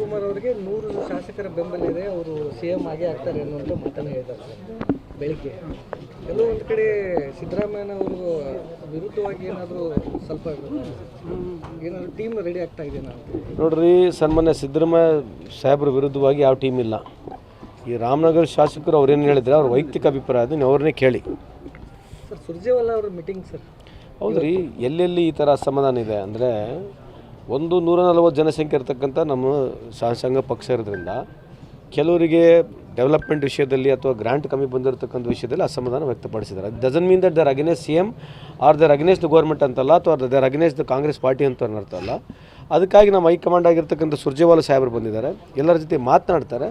ಕುಮಾರ್ ಅವರಿಗೆ ನೂರು ಶಾಸಕರ ಬೆಂಬಲ ಇದೆ. ಅವರು ಸಿ ಎಂ ಆಗೇ ಆಗ್ತಾರೆ ಅನ್ನುವಂಥ ಮಾತನ್ನು ಹೇಳಿದ್ದಾರೆ. ಬೆಳಿಗ್ಗೆ. ಎಲ್ಲೋ ಒಂದು ಕಡೆ ಸಿದ್ದರಾಮಯ್ಯನವರು ವಿರುದ್ಧವಾಗಿ ಏನಾದರೂ ಸ್ವಲ್ಪ ಏನಾದರೂ ಟೀಮ್ ರೆಡಿ ಆಗ್ತಾ ಇದೆ ನಾವು ನೋಡ್ರಿ ಸನ್ಮಾನ್ಯ ಸಿದ್ದರಾಮಯ್ಯ ಸಾಹೇಬ್ರ ವಿರುದ್ಧವಾಗಿ ಯಾವ ಟೀಮ್ ಇಲ್ಲ. ಈ ರಾಮನಗರ ಶಾಸಕರು ಅವ್ರೇನು ಹೇಳಿದ್ರೆ? ಅವ್ರ ವೈಯಕ್ತಿಕ ಅಭಿಪ್ರಾಯ ಅದನ್ನು ಅವ್ರನ್ನೇ ಕೇಳಿ. ಸರ್ ಸುರ್ಜೇವಾಲಾ ಅವ್ರ ಮೀಟಿಂಗ್ ಸರ್. ಹೌದ್ರಿ ಎಲ್ಲೆಲ್ಲಿ ಈ ಥರ ಅಸಮಾಧಾನ ಇದೆ ಅಂದರೆ ಒಂದು ನೂರ ನಲವತ್ತು ಜನಸಂಖ್ಯೆ ಇರತಕ್ಕಂಥ ನಮ್ಮ ಶಾಸಕಾಂಗ ಪಕ್ಷ ಇರೋದ್ರಿಂದ ಕೆಲವರಿಗೆ ಡೆವಲಪ್ಮೆಂಟ್ ವಿಷಯದಲ್ಲಿ ಅಥವಾ ಗ್ರಾಂಟ್ ಕಮ್ಮಿ ಬಂದಿರತಕ್ಕಂಥ ವಿಷಯದಲ್ಲಿ ಅಸಮಾಧಾನ ವ್ಯಕ್ತಪಡಿಸಿದ್ದಾರೆ. Doesn't mean that they're against C M or they're against the government ಅಂತಲ್ಲ ಅಥವಾ they're against the Congress party ಅಂತ ಅನ್ನರ್ಥ ಅಲ್ಲ. ಅದಕ್ಕಾಗಿ ನಮ್ಮ ಹೈಕಮಾಂಡ್ ಆಗಿರ್ತಕ್ಕಂಥ ಸುರ್ಜೇವಾಲ ಸಾಹೇಬರು ಬಂದಿದ್ದಾರೆ. ಎಲ್ಲರ ಜೊತೆ ಮಾತನಾಡ್ತಾರೆ.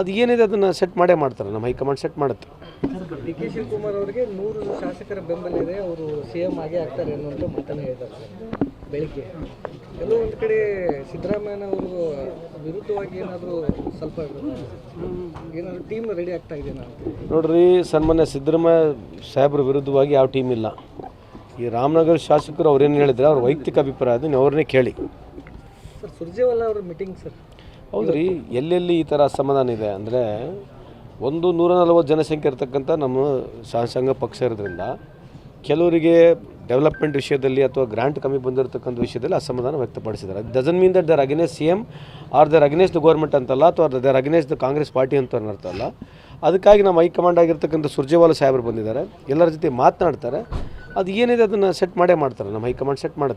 ಅದು ಏನಿದೆ ಅದನ್ನು ಸೆಟ್ ಮಾಡೇ ಮಾಡ್ತಾರೆ. ನಮ್ಮ ಹೈಕಮಾಂಡ್ ಸೆಟ್ ಮಾಡುತ್ತೆ. ಡಿ ಕೆ ಶಿವಕುಮಾರ್ ಅವರಿಗೆ ನೂರು ಶಾಸಕರ ಬೆಂಬಲ ಇದೆ. ಅವರು ಸಿ ಎಂ ಆಗೇ ಆಗ್ತಾರೆ ಅನ್ನುವಂಥ ಮಾತನ್ನು ಸರ್ ಬೆಳಿಗ್ಗೆ. ಒಂದು ಕಡೆ ಸಿದ್ದರಾಮಯ್ಯನವರು ವಿರುದ್ಧವಾಗಿ ಏನಾದರೂ ಸ್ವಲ್ಪ ಏನಾದರೂ ಟೀಮ್ ರೆಡಿ ಆಗ್ತಾ ಇದೆ ನೋಡ್ರಿ ಸನ್ಮಾನ್ಯ ಸಿದ್ದರಾಮಯ್ಯ ಸಾಹೇಬ್ರ ವಿರುದ್ಧವಾಗಿ ಯಾವ ಟೀಮ್ ಇಲ್ಲ. ಈ ರಾಮನಗರ ಶಾಸಕರು ಅವ್ರೇನು ಹೇಳಿದ್ರೆ? ಅವ್ರ ವೈಯಕ್ತಿಕ ಅಭಿಪ್ರಾಯ ಅದನ್ನು ಅವ್ರನ್ನೇ ಕೇಳಿ. ಸರ್ ಸುರ್ಜೇವಾಲ ಅವ್ರ ಮೀಟಿಂಗ್ ಸರ್. ಹೌದು ರೀ ಎಲ್ಲೆಲ್ಲಿ ಈ ಥರ ಅಸಮಾಧಾನ ಇದೆ ಅಂದರೆ ಒಂದು ನೂರ ನಲವತ್ತು ಜನಸಂಖ್ಯೆ ಇರ್ತಕ್ಕಂಥ ನಮ್ಮ ಶಾಸಕಾಂಗ ಪಕ್ಷ ಇರೋದ್ರಿಂದ ಕೆಲವರಿಗೆ ಡೆವಲಪ್ಮೆಂಟ್ ವಿಷಯದಲ್ಲಿ ಅಥವಾ ಗ್ರಾಂಟ್ ಕಮ್ಮಿ ಬಂದಿರತಕ್ಕಂಥ ವಿಷಯದಲ್ಲಿ ಅಸಮಾಧಾನ ವ್ಯಕ್ತಪಡಿಸಿದ್ದಾರೆ. Doesn't mean that they're against C M or they're against the government ಅಂತಲ್ಲ ಅಥವಾ they're against the Congress party ಅಂತ ಅರ್ಥ ಅಲ್ಲ. ಅದಕ್ಕಾಗಿ ನಮ್ಮ ಹೈಕಮಾಂಡ್ ಆಗಿರ್ತಕ್ಕಂಥ ಸುರ್ಜೇವಾಲ ಸಾಹೇಬರು ಬಂದಿದ್ದಾರೆ. ಎಲ್ಲರ ಜೊತೆ ಮಾತನಾಡ್ತಾರೆ. ಅದು ಏನಿದೆ ಅದನ್ನು ಸೆಟ್ ಮಾಡೇ ಮಾಡ್ತಾರೆ. ನಮ್ಮ ಹೈಕಮಾಂಡ್ ಸೆಟ್ ಮಾಡುತ್ತೆ